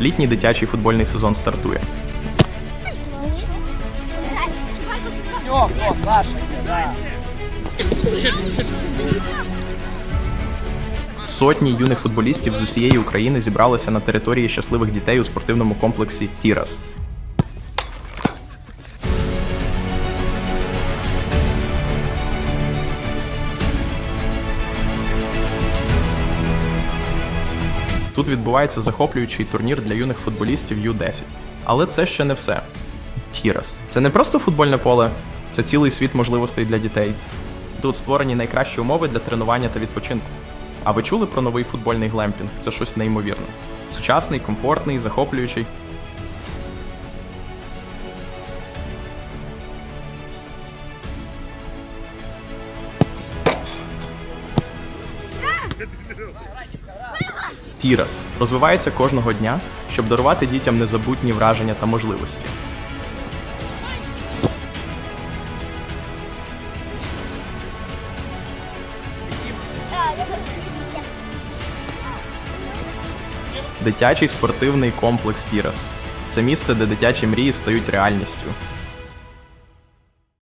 Літній дитячий футбольний сезон стартує. Сотні юних футболістів з усієї України зібралися на території щасливих дітей у спортивному комплексі Тірас. Тут відбувається захоплюючий турнір для юних футболістів Ю-10. Але це ще не все. Тірас це не просто футбольне поле, це цілий світ можливостей для дітей. Тут створені найкращі умови для тренування та відпочинку. А ви чули про новий футбольний глемпінг? Це щось неймовірне. Сучасний, комфортний, захоплюючий. Тірас розвивається кожного дня, щоб дарувати дітям незабутні враження та можливості. Дитячий спортивний комплекс Тірас. Це місце, де дитячі мрії стають реальністю.